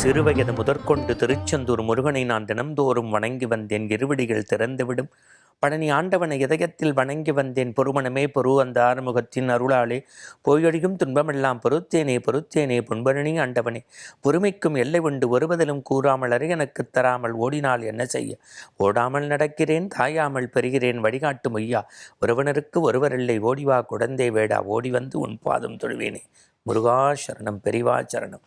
சிறுவயது முதற்கொண்டு திருச்செந்தூர் முருகனை நான் தினம்தோறும் வணங்கி வந்தேன். இருவடிகள் திறந்துவிடும். பழனி ஆண்டவனை இதயத்தில் வணங்கி வந்தேன். பொறுமணமே பொறு அந்த ஆறுமுகத்தின் அருளாலே போயொழியும் துன்பமெல்லாம் பொறுத்தேனே பொறுத்தேனே புண்பழனி ஆண்டவனே. பொறுமைக்கும் எல்லை உண்டு ஒருவதிலும் கூறாமல் அறி எனக்கு தராமல் ஓடினால் என்ன செய்ய? ஓடாமல் நடக்கிறேன் தாயாமல் பெறுகிறேன் வழிகாட்டு மொய்யா ஒருவனருக்கு ஒருவரில்லை ஓடிவா குடந்தே வேடா ஓடி வந்து உன் பாதம் தொழுவேனே. முருகா சரணம் பெரிவா சரணம்.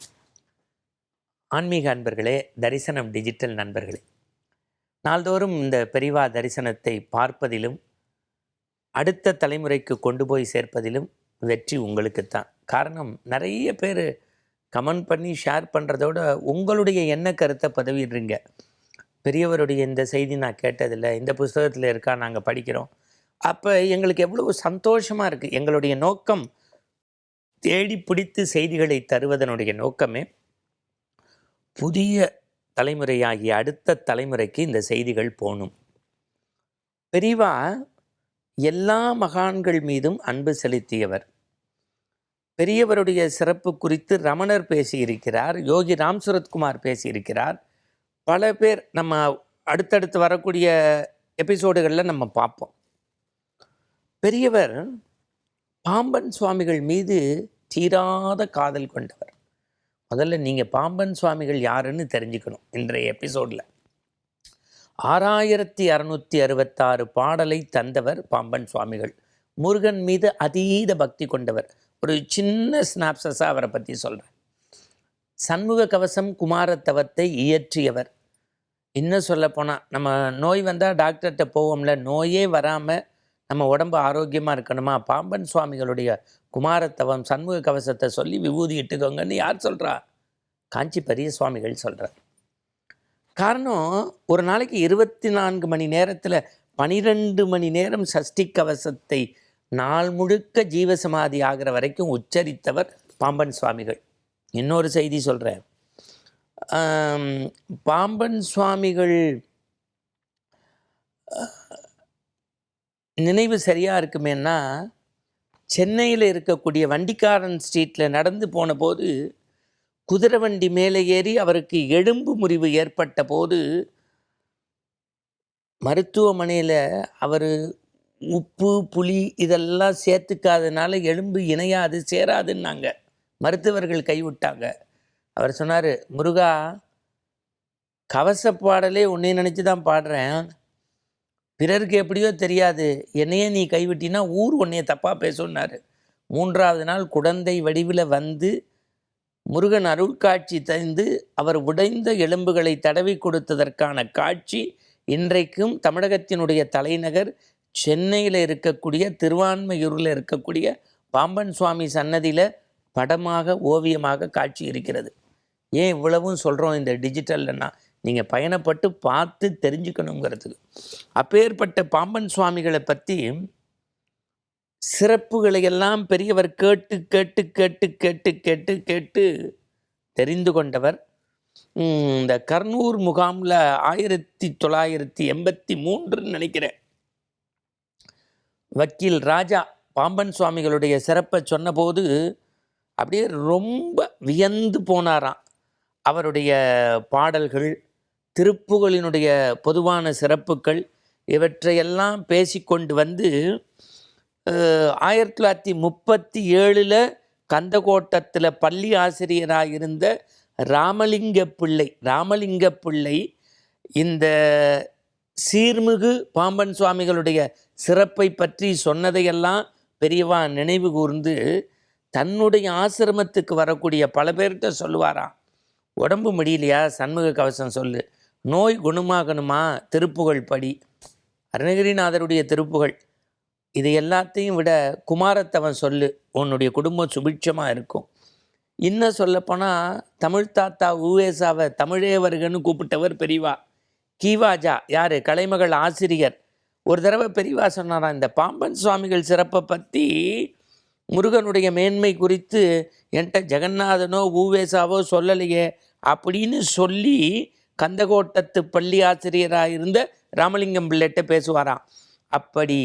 ஆன்மீக அன்பர்களே தரிசனம் டிஜிட்டல் நண்பர்களே நாள்தோறும் இந்த பெரிவா தரிசனத்தை பார்ப்பதிலும் அடுத்த தலைமுறைக்கு கொண்டு போய் சேர்ப்பதிலும் வெற்றி உங்களுக்குத்தான். காரணம் நிறைய பேர் கமெண்ட் பண்ணி ஷேர் பண்ணுறதோட உங்களுடைய எண்ண கருத்தை பதவிடுறீங்க. பெரியவருடைய இந்த செய்தி நான் கேட்டதில்லை இந்த புஸ்தகத்தில் இருக்கா நாங்கள் படிக்கிறோம். அப்போ எங்களுக்கு எவ்வளவு சந்தோஷமாக இருக்குது எங்களுடைய நோக்கம் தேடி பிடித்து செய்திகளை தருவதனுடைய நோக்கமே புதிய தலைமுறையாகிய அடுத்த தலைமுறைக்கு இந்த செய்திகள் போகணும் பெரிவா எல்லா மகான்கள் மீதும் அன்பு செலுத்தியவர். பெரியவருடைய சிறப்பு குறித்து ரமணர் பேசியிருக்கிறார் யோகி ராம் சுரத்குமார் பேசியிருக்கிறார். பல பேர் நம்ம அடுத்தடுத்து வரக்கூடிய எபிசோடுகளில் நம்ம பார்ப்போம். பெரியவர் பாம்பன் சுவாமிகள் மீது தீராத காதல் கொண்டவர். முதல்ல நீங்கள் பாம்பன் சுவாமிகள் யாருன்னு தெரிஞ்சுக்கணும் இன்றைய எபிசோடில். ஆறாயிரத்தி அறநூற்றி அறுபத்தாறு பாடலை தந்தவர் பாம்பன் சுவாமிகள். முருகன் மீது அதீத பக்தி கொண்டவர். ஒரு சின்ன ஸ்னாப்சஸாக அவரை பற்றி சொல்கிறேன் சண்முக கவசம் குமாரத்தவத்தை இயற்றியவர். இன்னும் சொல்லப்போனால் நம்ம நோய் வந்தால் டாக்டர்கிட்ட போவோம்ல நோயே வராமல் நம்ம உடம்பு ஆரோக்கியமாக இருக்கணுமா? பாம்பன் சுவாமிகளுடைய குமாரத்தவம் சண்முக கவசத்தை சொல்லி விபூதி இட்டுக்கோங்கன்னு யார் சொல்கிறா காஞ்சி பெரிய சுவாமிகள் சொல்கிறார் காரணம் ஒரு நாளைக்கு இருபத்தி நான்கு மணி நேரத்தில் பனிரெண்டு மணி நேரம் சஷ்டி கவசத்தை நாள் முழுக்க ஜீவசமாதி ஆகிற வரைக்கும் உச்சரித்தவர் பாம்பன் சுவாமிகள். இன்னொரு செய்தி சொல்கிறேன் பாம்பன் சுவாமிகள் நினைவு சரியாக இருக்குமேன்னா சென்னையில் இருக்கக்கூடிய வண்டிக்காரன் ஸ்ட்ரீட்டில் நடந்து போன போது குதிரை வண்டி மேலே ஏறி அவருக்கு எலும்பு முறிவு ஏற்பட்ட போது மருத்துவமனையில் அவர் உப்பு புளி இதெல்லாம் சேர்த்துக்காதனால எலும்பு இணையாது சேராதுன்னாங்க. மருத்துவர்கள் கைவிட்டாங்க. அவர் சொன்னார் முருகா கவச பாடலே உன்னை நினச்சி தான் பாடுறேன். பிறருக்கு எப்படியோ தெரியாது. என்னையே நீ கைவிட்டினா ஊர் உன்னைய தப்பாக பேசுன்னாரு மூன்றாவது நாள் குழந்தை வடிவில் வந்து முருகன் அருள் காட்சி தந்து அவர் உடைந்த எலும்புகளை தடவி கொடுத்ததற்கான காட்சி இன்றைக்கும் தமிழகத்தினுடைய தலைநகர் சென்னையில் இருக்கக்கூடிய திருவான்மையூரில் இருக்கக்கூடிய பாம்பன் சுவாமி சன்னதியில் படமாக ஓவியமாக காட்சி இருக்கிறது. ஏன் இவ்வளவும் சொல்கிறோம் இந்த டிஜிட்டல்லன்னா நீங்கள் பயணப்பட்டு பார்த்து தெரிஞ்சுக்கணுங்கிறதுக்கு. அப்பேற்பட்ட பாம்பன் சுவாமிகளை பற்றி சிறப்புகளை எல்லாம் பெரியவர் கேட்டு கேட்டு கேட்டு கேட்டு கேட்டு கேட்டு தெரிந்து கொண்டவர். இந்த கர்னூர் முகாமில் ஆயிரத்தி தொள்ளாயிரத்தி எண்பத்தி மூன்றுன்னு நினைக்கிறேன். வக்கீல் ராஜா பாம்பன் சுவாமிகளுடைய சிறப்பை சொன்னபோது அப்படியே ரொம்ப வியந்து போனாராம். அவருடைய பாடல்கள் திருப்புகளினுடைய பொதுவான சிறப்புகள் இவற்றையெல்லாம் பேசிக்கொண்டு வந்து ஆயிரத்தி தொள்ளாயிரத்தி முப்பத்தி ஏழில் கந்தகோட்டத்தில் பள்ளி ஆசிரியராக இருந்த ராமலிங்க பிள்ளை ராமலிங்க பிள்ளை இந்த சீர்மிகு பாம்பன் சுவாமிகளுடைய சிறப்பை பற்றி சொன்னதையெல்லாம் பெரியவா நினைவு கூர்ந்து தன்னுடைய ஆசிரமத்துக்கு வரக்கூடிய பல பேர்கிட்ட சொல்லுவாராம். உடம்பு முடியலையா? சண்முக கவசம் சொல்லு. நோய் குணமாகணுமா? திருப்புகழ் படி. அருணகிரிநாதருடைய திருப்புகள் இது எல்லாத்தையும் விட குமாரத்தவன் சொல்லு உன்னுடைய குடும்பம் சுபிட்சமாக இருக்கும். இன்னும் சொல்லப்போனால் தமிழ் தாத்தா ஊவேசாவை தமிழே வருகன்னு கூப்பிட்டவர் பெரியவா. கீவாஜா யார்? கலைமகள் ஆசிரியர். ஒரு தடவை பெரியவா சொன்னாராம் இந்த பாம்பன் சுவாமிகள் சிறப்பை பற்றி முருகனுடைய மேன்மை குறித்து என்கிட்ட ஜெகநாதனோ ஊவேசாவோ சொல்லலையே அப்படின்னு சொல்லி கந்தகோட்டத்து பள்ளி ஆசிரியராக இருந்த ராமலிங்கம் பிள்ளைகிட்ட பேசுவாராம். அப்படி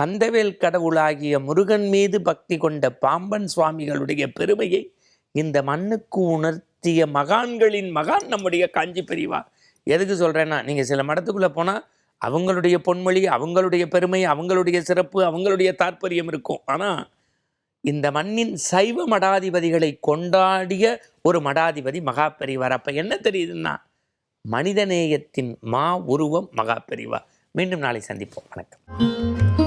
கந்தவேல் கடவுளாகிய முருகன் மீது பக்தி கொண்ட பாம்பன் சுவாமிகளுடைய பெருமையை இந்த மண்ணுக்கு உணர்த்திய மகான்களின் மகான் நம்முடைய காஞ்சி பெரியவா எதுக்கு சொல்கிறேன்னா நீங்கள் சில மடத்துக்குள்ளே போனால் அவங்களுடைய பொன்மொழி அவங்களுடைய பெருமை அவங்களுடைய சிறப்பு அவங்களுடைய தாற்பயம் இருக்கும். ஆனால் இந்த மண்ணின் சைவ மடாதிபதிகளை கொண்டாடிய ஒரு மடாதிபதி மகாபெரிவார். அப்போ என்ன தெரியுதுன்னா மனிதநேயத்தின் மா உருவம் மகா மீண்டும் நாளை சந்திப்போம். வணக்கம்.